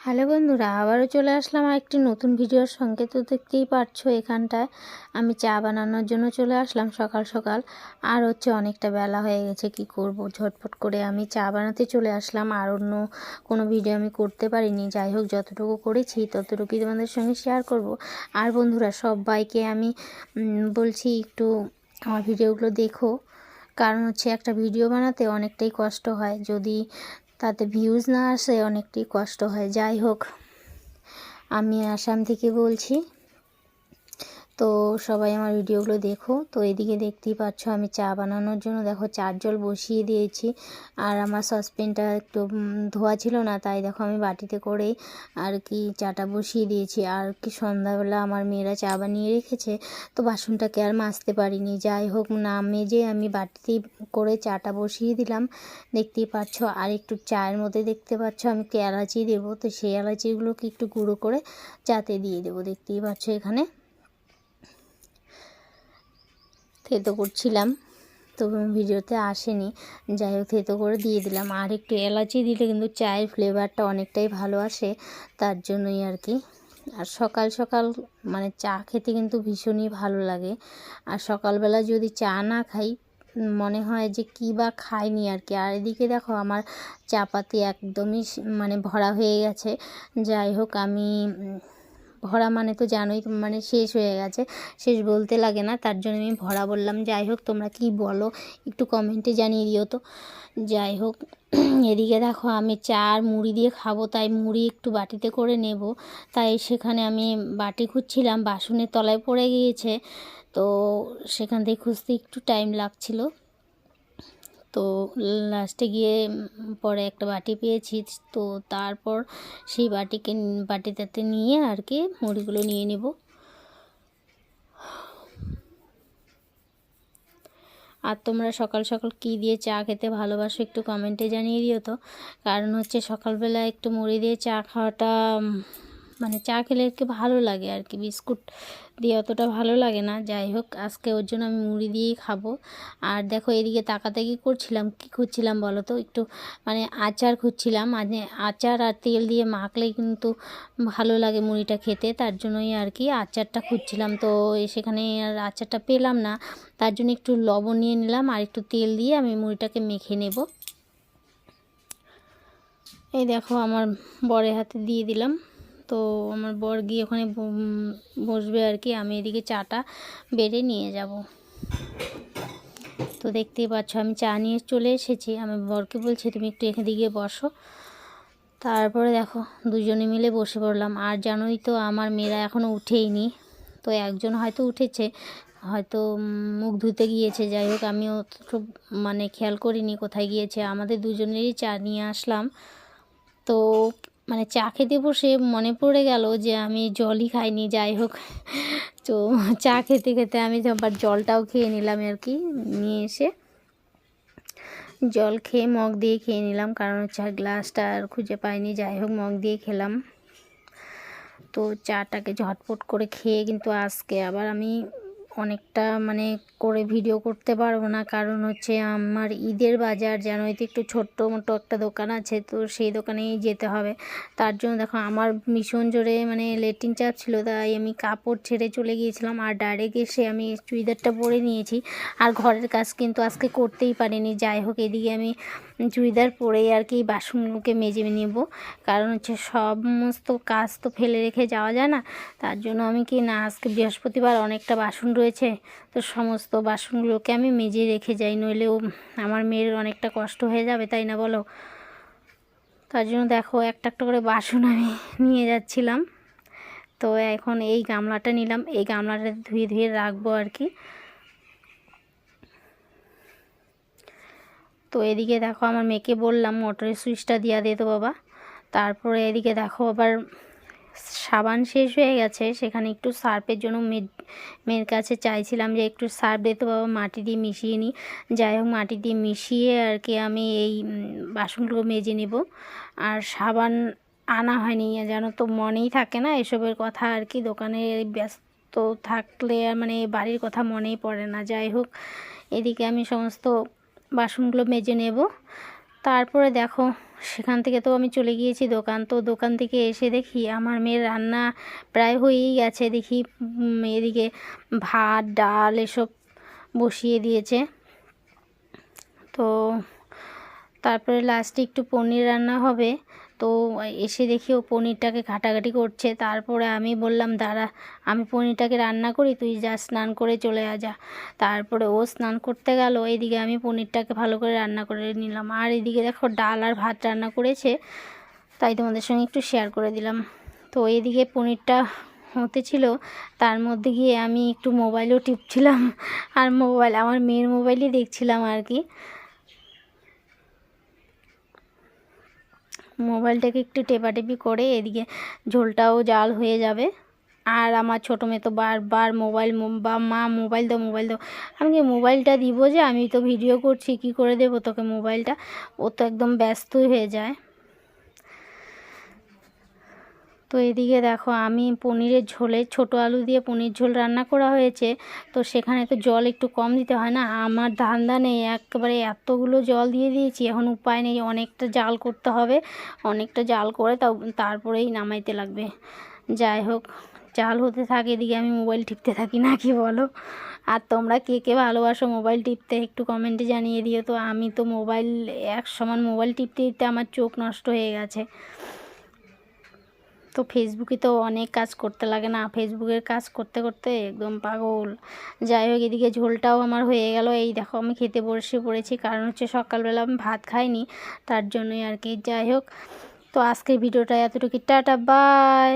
Hello বন্ধুরা, আবারও চলে আসলাম একটি নতুন ভিডিওর সঙ্গে। তো দেখতেই পারছ এখানটায় আমি চা বানানোর জন্য চলে আসলাম সকাল সকাল। আর হচ্ছে অনেকটা বেলা হয়ে গেছে, কি করব? ঝটপট করে আমি চা বানাতে চলে আসলাম। আর অন্য কোনো ভিডিও আমি করতে পারিনি। যাই হোক, যতটুকু করেছি ততটুকুই তোমাদের সঙ্গে শেয়ার করব। আর বন্ধুরা, সবাইকে আমি বলছি একটু আমার ভিডিওগুলো দেখো। কারণ হচ্ছে একটা ভিডিও বানাতে অনেকটাই কষ্ট হয়। যদি তাতে ভিউজ না আসে অনেকটি কষ্ট হয়। যাই হোক আমি আসাম থেকে বলছি। তো সবাই আমার ভিডিওগুলো দেখো। তো এদিকে দেখতেই পাচ্ছ আমি চা বানানোর জন্য দেখো চার জল বসিয়ে দিয়েছি। আর আমার সসপেনটা একটু ধোয়া ছিল না, তাই দেখো আমি বাটিতে করে আর কি চাটা বসিয়ে দিয়েছি। আর কি সন্ধ্যাবেলা আমার মেয়েরা চা বানিয়ে রেখেছে, তো বাসনটাকে আর মাজতে পারিনি। যাই হোক, না মেজে আমি বাটিতেই করে চাটা বসিয়ে দিলাম। দেখতেই পাচ্ছ, আর একটু চায়ের মধ্যে দেখতে পাচ্ছ আমি এলাচি দেবো। তো সেই এলাচিগুলোকে একটু গুঁড়ো করে চাতে দিয়ে দেবো। দেখতেই পাচ্ছ এখানে। থেতো করছিলাম। তো ভিডিওতে আসেনি। যাই হোক, থেতো করে দিয়ে দিলাম। আর একটু এলাচি দিলে কিন্তু চায়ের ফ্লেভারটা অনেকটাই ভালো আসে, তার জন্যই আর কি। আর সকাল সকাল মানে চা খেতে কিন্তু ভীষণই ভালো লাগে। আর সকালবেলা যদি চা না খাই, মনে হয় যে কী বা খাইনি আর কি। আর এদিকে দেখো, আমার চাপাতি একদমই মানে ভরা হয়ে গেছে। যাই হোক, আমি ভরা মানে তো জানোই মানে শেষ হয়ে গেছে, শেষ বলতে লাগে না, তার জন্য আমি ভরা বললাম। যাই হোক, তোমরা কি বলো, একটু কমেন্টে জানিয়ে দিও তো। যাই হোক, এদিকে দেখো আমি চা আর মুড়ি দিয়ে খাব, তাই মুড়ি একটু বাটিতে করে নেব। তাই সেখানে আমি বাটি খুঁজছিলাম, বাসনের তলায় পড়ে গিয়েছে, তো সেখান থেকে খুঁজতে একটু টাইম লাগছিল। তো লাস্টে গিয়ে পরে একটা বাটি পেয়েছি। তো তারপর সেই বাটিকে, বাটিটাতে নিয়ে আর কি মুড়িগুলো নিয়ে নেব। আর তোমরা সকাল সকাল কী দিয়ে চা খেতে ভালোবাসো একটু কমেন্টে জানিয়ে দিও তো। কারণ হচ্ছে সকালবেলা একটু মুড়ি দিয়ে চা খাওয়াটা মানে চা খেলে আর কি ভালো লাগে আর কি, বিস্কুট দিয়ে অতটা ভালো লাগে না। যাই হোক, আজকে ওর জন্য আমি মুড়ি দিয়েই খাব। আর দেখো, এদিকে তাকাতাকি করছিলাম, কি খুঁজছিলাম বলো তো? একটু মানে আচার খুঁজছিলাম মানে আচার আর তেল দিয়ে মাখলে কিন্তু ভালো লাগে মুড়িটা খেতে। তার জন্যই আর কি আচারটা খুঁজছিলাম। তো সেখানে আর আচারটা পেলাম না, তার জন্য একটু লবণ নিয়ে নিলাম আর একটু তেল দিয়ে আমি মুড়িটাকে মেখে নেব। এই দেখো, আমার বরের হাতে দিয়ে দিলাম। তো আমার বর গিয়ে ওখানে বসবে আর কি। আমি এদিকে চাটা বেড়ে নিয়ে যাব। তো দেখতেই পাচ্ছ, আমি চা নিয়ে চলে এসেছি। আমি বরকে বলছি, তুমি একটু এখানে দিকে বসো। তারপরে দেখো, দুজনে মিলে বসে পড়লাম। আর জানোই তো, আমার মেয়েরা এখনও উঠেইনি। তো একজন হয়তো উঠেছে, হয়তো মুখ ধুতে গিয়েছে। যাই হোক আমি আমিও মানে খেয়াল করিনি কোথায় গিয়েছে। আমাদের দুজনেরই চা নিয়ে আসলাম। তো মানে চা খেতে বসে মনে পড়ে গেল যে আমি জলই খাইনি, যাই হোক। তো চা খেতে খেতে আমি আবার জলটাও খেয়ে নিলাম আর কি, নিয়ে এসে জল খেয়ে মগ দিয়ে খেয়ে নিলাম, কারণ হচ্ছে আর গ্লাসটা আর খুঁজে পাইনি, যাই হোক মগ দিয়ে খেলাম। তো চাটাকে ঝটপট করে খেয়ে কিন্তু আজকে আবার আমি অনেকটা মানে করে ভিডিও করতে পারব না। কারণ হচ্ছে আমার ঈদের বাজার যেন এতে একটু ছোট্ট মোটো একটা দোকান আছে, তো সেই দোকানেই যেতে হবে। তার জন্য দেখো, আমার ভীষণ জোরে মানে লেট্রিন চাপ ছিল, তাই আমি কাপড় ছেড়ে চলে গিয়েছিলাম আর ডাইরেক্ট এসে আমি চুড়িদারটা পরে নিয়েছি। আর ঘরের কাজ কিন্তু আজকে করতেই পারিনি। যাই হোক, এদিকে আমি চুড়িদার পরেই আর কি বাসনগুলোকে মেজে নেব। কারণ হচ্ছে সমস্ত কাজ তো ফেলে রেখে যাওয়া যায় না। তার জন্য আমি কি না, আজকে বৃহস্পতিবার অনেকটা বাসন রয়েছে, তো সমস্ত বাসনগুলোকে আমি মেজে রেখে যাই নইলেও আমার মেয়ের অনেকটা কষ্ট হয়ে যাবে, তাই না বলো? তার জন্য দেখো, একটা একটা করে বাসন আমি নিয়ে যাচ্ছিলাম। তো এখন এই গামলাটা নিলাম, এই গামলাটা ধুয়ে ধুয়ে রাখব আর কি। তো এদিকে দেখো, আমার মেয়েকে বললাম, মোটরের সুইচটা দিয়া দে তো বাবা। তারপরে এদিকে দেখো, আবার সাবান শেষ হয়ে গেছে, সেখানে একটু সার্পের জন্য মেয়ের কাছে চাইছিলাম যে একটু সার্ফ দিতে বাবা মাটি দিয়ে মিশিয়ে নিই। যাই হোক, মাটি দিয়ে মিশিয়ে আর কি আমি এই বাসনগুলো মেজে নেব। আর সাবান আনা হয়নি, যেন তো মনেই থাকে না এসবের কথা আর কি। দোকানে ব্যস্ত থাকলে মানে বাড়ির কথা মনেই পড়ে না। যাই হোক, এদিকে আমি সমস্ত বাসনগুলো মেজে নেব। তারপরে দেখো, সেখান থেকে তো আমি চলে গিয়েছি দোকান। তো দোকান থেকে এসে দেখি আমার মেয়ের রান্না প্রায় হয়েই গেছে। দেখি এদিকে ভাত, ডাল এসব বসিয়ে দিয়েছে। তো তারপরে লাস্টে একটু পনির রান্না হবে। তো এসে দেখি ও পনিরটাকে ঘাটাঘাটি করছে। তারপরে আমি বললাম, দাঁড়া, আমি পনিরটাকে রান্না করি, তুই যা স্নান করে চলে যা। তারপরে ও স্নান করতে গেল এদিকে আমি পনিরটাকে ভালো করে রান্না করে নিলাম। আর এদিকে দেখো ডাল আর ভাত রান্না করেছে, তাই তোমাদের সঙ্গে একটু শেয়ার করে দিলাম। তো এদিকে পনিরটা হতে ছিল, তার মধ্যে গিয়ে আমি একটু মোবাইলও টিপছিলাম, আর মোবাইল আমার মেয়ের মোবাইলই দেখছিলাম আর কি। মোবাইলটাকে একটু টেপাটেপি করে এদিকে ঝোলটাও জাল হয়ে যাবে। আর আমার ছোটো মেয়ে তো বারবার মোবাইল বা মা, মোবাইল দাও মোবাইল দাও। আমি কি মোবাইলটা দিব যে আমি তো ভিডিও করছি, কি করে দেবো তোকে মোবাইলটা? ও তো একদম ব্যস্তই হয়ে যায়। তো এদিকে দেখো আমি পনিরের ঝোলে ছোটো আলু দিয়ে পনির ঝোল রান্না করা হয়েছে। তো সেখানে তো জল একটু কম দিতে হয় না। আমার ধান্দা নেই, একেবারে এতগুলো জল দিয়ে দিয়েছি। এখন উপায় নেই, অনেকটা জাল করতে হবে। অনেকটা জাল করে তাও তারপরেই নামাইতে লাগবে। যাই হোক, জাল হতে থাকে, এদিকে আমি মোবাইল টিপতে থাকি না, কি বলো? আর তোমরা কে কে ভালোবাসো মোবাইল টিপতে, একটু কমেন্টে জানিয়ে দিও। তো আমি তো মোবাইল, এক সমান মোবাইল টিপতে টিপতে আমার চোখ নষ্ট হয়ে গেছে। তো ফেসবুকে তো অনেক কাজ করতে লাগে না। ফেসবুকের কাজ করতে করতে একদম পাগল। যাই হোক, এদিকে ঝোলটাও আমার হয়ে গেল। এই দেখো, আমি খেতে বসে পড়েছি। কারণ হচ্ছে সকালবেলা আমি ভাত খাইনি, তার জন্যই আর কি। যাই হোক, তো আজকের ভিডিওটা এতটুকু টাটা বাই